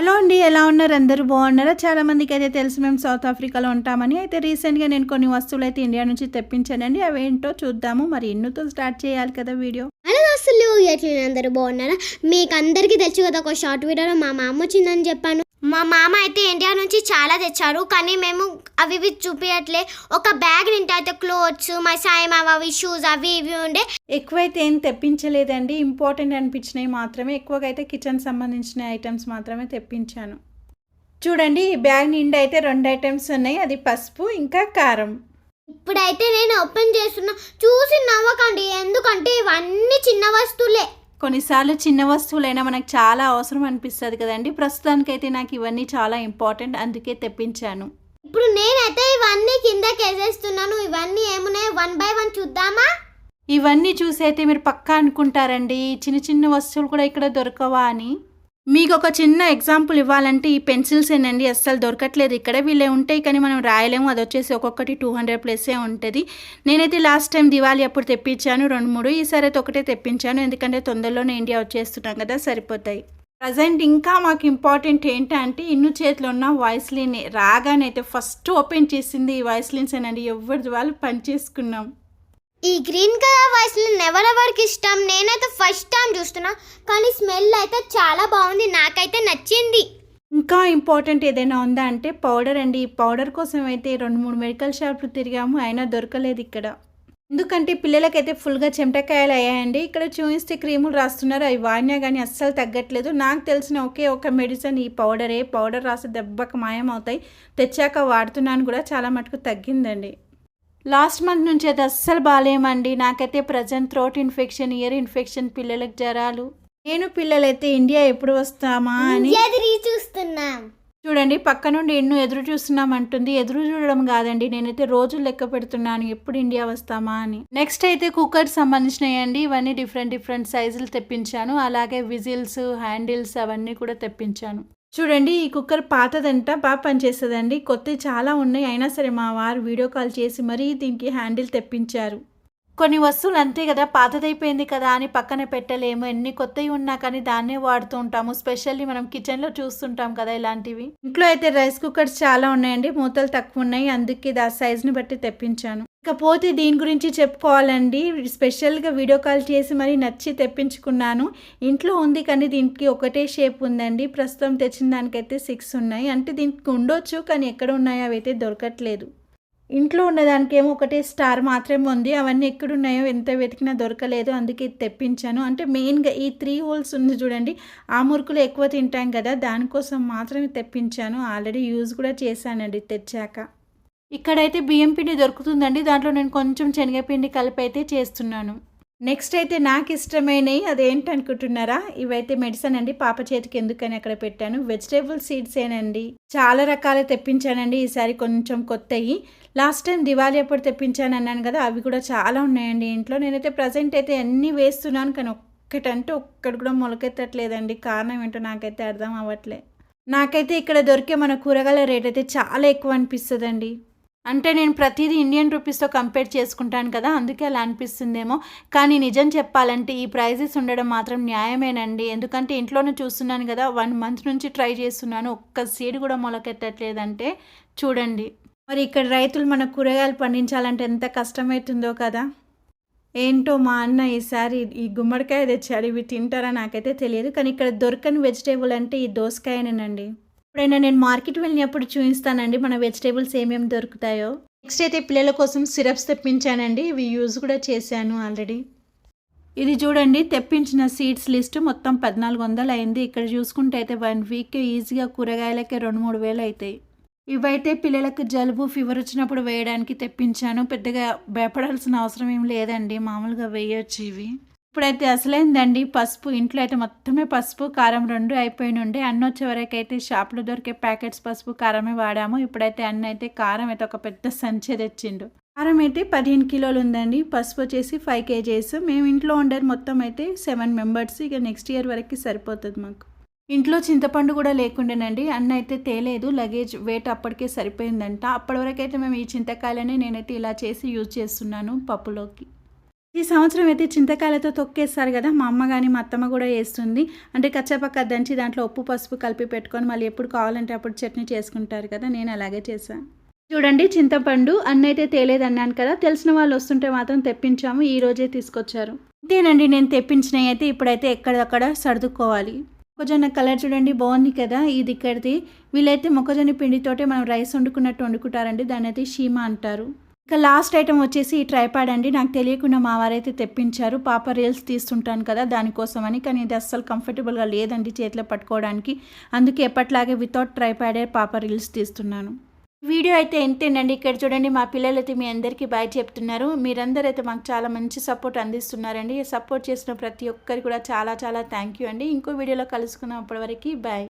Hello అండి ఎలా ఉన్నారు? అందరూ బాగున్నారా? చాలా మందికి అయితే తెలుసు మేము సౌత్ ఆఫ్రికాలో ఉంటామని. అయితే రీసెంట్గా నేను కొన్ని వస్తువులు అయితే ఇండియా నుంచి తెప్పించానండి. అవి ఏంటో చూద్దాము. మరి ఎన్నుతో స్టార్ట్ చేయాలి కదా వీడియో? అసలు ఎట్లా అందరూ బాగున్నారా? మీకు అందరికీ తెలుసు కదా ఒక షార్ట్ వీడియోలో మా మామ వచ్చిందని చెప్పాను. మా మామ అయితే ఇండియా నుంచి చాలా తెచ్చారు కానీ మేము అవి ఇవి చూపించట్లే ఒక బ్యాగ్ నింటే అయితే క్లోత్స్ మా సాయి అవి షూస్ అవి ఇవి ఉండే. ఎక్కువైతే ఏం తెప్పించలేదండి. ఇంపార్టెంట్ అనిపించినవి మాత్రమే. ఎక్కువగా అయితే కిచెన్ సంబంధించిన ఐటమ్స్ మాత్రమే తెప్పించాను. చూడండి ఈ బ్యాగ్ నిండా అయితే రెండు ఐటమ్స్ ఉన్నాయి. అది పసుపు ఇంకా కారం. ఇప్పుడైతే నేను ఓపెన్ చేస్తున్నా. చూసి నవ్వకండి. ఎందుకంటే ఇవన్నీ చిన్న వస్తువులే. కొన్నిసార్లు చిన్న వస్తువులైనా మనకు చాలా అవసరం అనిపిస్తుంది కదండి. ప్రస్తుతానికైతే నాకు ఇవన్నీ చాలా ఇంపార్టెంట్ అందుకే తెప్పించాను. ఇప్పుడు నేనైతే ఇవన్నీ కిందకి వేసేస్తున్నాను ఇవన్నీ ఏమున్నాయి వన్ బై వన్ చూద్దామా? ఇవన్నీ చూసి అయితే మీరు పక్కా అనుకుంటారండి. చిన్న చిన్న వస్తువులు కూడా ఇక్కడ దొరకవా అని. మీకు ఒక చిన్న ఎగ్జాంపుల్ ఇవ్వాలంటే ఈ పెన్సిల్స్ ఏనండి అస్సలు దొరకట్లేదు. ఇక్కడ వీళ్ళే ఉంటాయి కానీ మనం రాయలేము. అది వచ్చేసి ఒక్కొక్కటి టూ హండ్రెడ్ ప్లస్సే ఉంటుంది. నేనైతే లాస్ట్ టైం దివాళీ అప్పుడు తెప్పించాను రెండు మూడు. ఈసారి అయితే ఒకటే తెప్పించాను. ఎందుకంటే తొందరలోనే ఇండియా వచ్చేస్తున్నాం కదా సరిపోతాయి. ప్రజెంట్ ఇంకా మాకు ఇంపార్టెంట్ ఏంటంటే ఇన్ను చేతిలో ఉన్న వాయిస్లీన్ రాగానే అయితే ఫస్ట్ ఓపెన్ చేసింది ఈ వాయిస్లీన్స్ అనండి ఎవరిది వాళ్ళు పని చేసుకున్నాం. ఈ గ్రీన్ కలర్ వాయిస్ ఎవరెవరికి ఇష్టం? నేనైతే ఫస్ట్ టైం చూస్తున్నా కానీ స్మెల్ అయితే చాలా బాగుంది నాకైతే నచ్చింది. ఇంకా ఇంపార్టెంట్ ఏదైనా ఉందా అంటే పౌడర్ అండి. ఈ పౌడర్ కోసం అయితే రెండు మూడు మెడికల్ షాపులు తిరిగాము అయినా దొరకలేదు ఇక్కడ. ఎందుకంటే పిల్లలకైతే ఫుల్గా చెమటకాయలు అయ్యాయండి. ఇక్కడ చూపిస్తే క్రీములు రాస్తున్నారు అవి వాడినా కానీ అస్సలు తగ్గట్లేదు. నాకు తెలిసిన ఒకే ఒక మెడిసిన్ ఈ పౌడరే పౌడర్ రాసి దెబ్బకు మాయం అవుతాయి తెచ్చాక వాడుతున్నాను కూడా చాలా మటుకు తగ్గిందండి. లాస్ట్ మంత్ నుంచి అయితే అస్సలు బాగాలేమండి నాకైతే present throat infection ear infection పిల్లలకు జ్వరాలు. నేను పిల్లలైతే ఇండియా ఎప్పుడు వస్తామా అని చూస్తున్నాం. చూడండి పక్క నుండి ఎన్నో ఎదురు చూస్తున్నాం అంటుంది. ఎదురు చూడడం కాదండి నేనైతే రోజులు లెక్క పెడుతున్నాను ఎప్పుడు ఇండియా వస్తామా అని. నెక్స్ట్ అయితే కుక్కర్ సంబంధించినవి అండి ఇవన్నీ డిఫరెంట్ డిఫరెంట్ సైజులు తెప్పించాను. అలాగే విజిల్స్ హ్యాండిల్స్ అవన్నీ కూడా తెప్పించాను. చూడండి ఈ కుక్కర్ పాతదంట బాగా పనిచేస్తుందండి. కొత్తవి చాలా ఉన్నాయి. అయినా సరే మా వారు వీడియో కాల్ చేసి మరీ దీనికి హ్యాండిల్ తెప్పించారు. కొన్ని వస్తువులు అంతే కదా పాతదైపోయింది కదా అని పక్కన పెట్టలేము. ఎన్ని కొత్తవి ఉన్నా కానీ దాన్నే వాడుతూ ఉంటాము. స్పెషల్లీ మనం కిచెన్లో చూస్తుంటాం కదా ఇలాంటివి. ఇంట్లో అయితే రైస్ కుక్కర్స్ చాలా ఉన్నాయండి. మూతలు తక్కువ ఉన్నాయి. అందుకే దా సైజుని బట్టి తెప్పించాను. ఇకపోతే దీని గురించి చెప్పుకోవాలండి. స్పెషల్గా వీడియో కాల్ చేసి మరి నచ్చి తెప్పించుకున్నాను. ఇంట్లో ఉంది కానీ దీనికి ఒకటే షేప్ ఉందండి. ప్రస్తుతం తెచ్చిన దానికైతే సిక్స్ ఉన్నాయి. అంటే దీనికి ఉండొచ్చు కానీ ఎక్కడ ఉన్నాయో అవి అయితే దొరకట్లేదు. ఇంట్లో ఉన్నదానికేమో ఒకటే స్టార్ మాత్రమే ఉంది. అవన్నీ ఎక్కడున్నాయో ఎంత వెతికినా దొరకలేదు. అందుకే తెప్పించాను. అంటే మెయిన్గా ఈ త్రీ హోల్స్ ఉంది చూడండి. ఆ మురుకులు ఎక్కువ తింటాం కదా దానికోసం మాత్రమే తెప్పించాను. ఆల్రెడీ యూజ్ కూడా చేశానండి తెచ్చాక. ఇక్కడైతే బియ్యం పిండి దొరుకుతుందండి. దాంట్లో నేను కొంచెం శనగపిండి కలిపి అయితే చేస్తున్నాను. నెక్స్ట్ అయితే నాకు ఇష్టమైనవి అదేంటి అనుకుంటున్నారా ఇవైతే మెడిసిన్ అండి. పాప చేతికి ఎందుకని అక్కడ పెట్టాను. వెజిటేబుల్ సీడ్స్ ఏనండి. చాలా రకాలు తెప్పించానండి. ఈసారి కొంచెం కొత్తవి లాస్ట్ టైం దివాళీ అప్పుడు తెప్పించాను అన్నాను కదా అవి కూడా చాలా ఉన్నాయండి ఇంట్లో. నేనైతే ప్రజెంట్ అయితే అన్నీ వేస్తున్నాను కానీ ఒక్కటంటే ఒక్కటి కూడా మొలకెత్తట్లేదండి. కారణం ఏంటో నాకైతే అర్థం అవ్వట్లే. నాకైతే ఇక్కడ దొరికే మన కూరగాయల రేట్ అయితే చాలా ఎక్కువ అనిపిస్తుందండి. అంటే నేను ప్రతిదీ ఇండియన్ రూపీస్తో కంపేర్ చేసుకుంటాను కదా అందుకే అలా అనిపిస్తుందేమో. కానీ నిజం చెప్పాలంటే ఈ ప్రైజెస్ ఉండడం మాత్రం న్యాయమేనండి. ఎందుకంటే ఇంట్లోనే చూస్తున్నాను కదా వన్ మంత్ నుంచి ట్రై చేస్తున్నాను. ఒక్క సీడ్ కూడా మొలకెత్తట్లేదంటే చూడండి. మరి ఇక్కడ రైతులు మన కూరగాయలు పండించాలంటే ఎంత కష్టమవుతుందో కదా. ఏంటో మా అన్న ఈసారి ఈ గుమ్మడికాయ తెచ్చాడు ఇవి తింటారా నాకైతే తెలియదు. కానీ ఇక్కడ దొరకని వెజిటేబుల్ అంటే ఈ దోసకాయనేనండి. ఎప్పుడైనా నేను మార్కెట్ వెళ్ళినప్పుడు చూపిస్తానండి మన వెజిటేబుల్స్ ఏమేమి దొరుకుతాయో. నెక్స్ట్ అయితే పిల్లల కోసం సిరప్స్ తెప్పించానండి. ఇవి యూజ్ కూడా చేశాను ఆల్రెడీ. ఇది చూడండి తెప్పించిన సీడ్స్ లిస్ట్ మొత్తం పద్నాలుగు వందలు అయింది. ఇక్కడ చూసుకుంటే అయితే వన్ వీక్ ఈజీగా కూరగాయలకే రెండు మూడు వేలు అవుతాయి ఇవైతే పిల్లలకు జలుబు ఫీవర్ వచ్చినప్పుడు వేయడానికి తెప్పించాను. పెద్దగా భయపడాల్సిన అవసరం ఏం లేదండి. మామూలుగా వేయొచ్చు ఇవి. ఇప్పుడైతే అసలైందండి? పసుపు ఇంట్లో అయితే మొత్తమే పసుపు కారం రెండు అయిపోయి ఉండే అన్న వచ్చే వరకు అయితే షాప్లో దొరికే ప్యాకెట్స్ పసుపు కారమే వాడాము. ఇప్పుడైతే అన్న అయితే కారం అయితే ఒక పెద్ద సంచి తెచ్చిండు. కారం అయితే పదిహేను కిలోలు ఉందండి పసుపు వచ్చేసి ఫైవ్ కేజీస్. మేము ఇంట్లో ఉండేది మొత్తం అయితే సెవెన్ మెంబర్స్. ఇక నెక్స్ట్ ఇయర్ వరకు సరిపోతుంది మాకు. ఇంట్లో చింతపండు కూడా లేకుండానండి. అన్న అయితే తేలేదు. లగేజ్ వెయిట్ అప్పటికే సరిపోయిందంట. అప్పటి వరకు అయితే మేము ఈ చింతకాయలనే నేనైతే ఇలా చేసి యూజ్ చేస్తున్నాను పప్పులోకి. ఈ సంవత్సరం అయితే చింతకాయలతో తొక్కేస్తారు కదా మా అమ్మ కానీ మా అత్తమ్మ కూడా వేస్తుంది అంటే కచ్చపక్క దంచి దాంట్లో ఉప్పు పసుపు కలిపి పెట్టుకొని మళ్ళీ ఎప్పుడు కావాలంటే అప్పుడు చట్నీ చేసుకుంటారు కదా నేను అలాగే చేశాను చూడండి చింతపండు అన్నైతే తేలేదు అన్నాను కదా తెలిసిన వాళ్ళు వస్తుంటే మాత్రం తెప్పించాము ఈ రోజే తీసుకొచ్చారు. ఇదేనండి నేను తెప్పించినవి అయితే ఇప్పుడైతే ఎక్కడక్కడ సర్దుకోవాలి. మొక్కజొన్న కలర్ చూడండి బాగుంది కదా ఇది ఇక్కడిది. వీళ్ళైతే మొక్కజొన్న పిండితోటే మనం రైస్ వండుకున్నట్టు వండుకుంటారండి దాన్ని అయితే షీమా అంటారు. ఇక లాస్ట్ ఐటమ్ వచ్చేసి ఈ ట్రైపాడ్ అండి. నాకు తెలియకుండా మా వారైతే తెప్పించారు. పాప రీల్స్ తీస్తుంటాను కదా దానికోసమని కానీ ఇది అస్సలు కంఫర్టబుల్గా లేదండి చేతిలో పట్టుకోవడానికి. అందుకే ఎప్పట్లాగే వితౌట్ ట్రైపాడే పాప రీల్స్ తీస్తున్నాను. వీడియో అయితే ఎంతేనండి ఇక్కడ చూడండి మా పిల్లలు అయితే మీ అందరికీ బాయ్ చెప్తున్నారు. మీరందరూ అయితే మాకు చాలా మంచి సపోర్ట్ అందిస్తున్నారండి. సపోర్ట్ చేసిన ప్రతి ఒక్కరికి కూడా చాలా చాలా థ్యాంక్ యూ అండి. ఇంకో వీడియోలో కలుసుకున్నప్పటి వరకు బాయ్.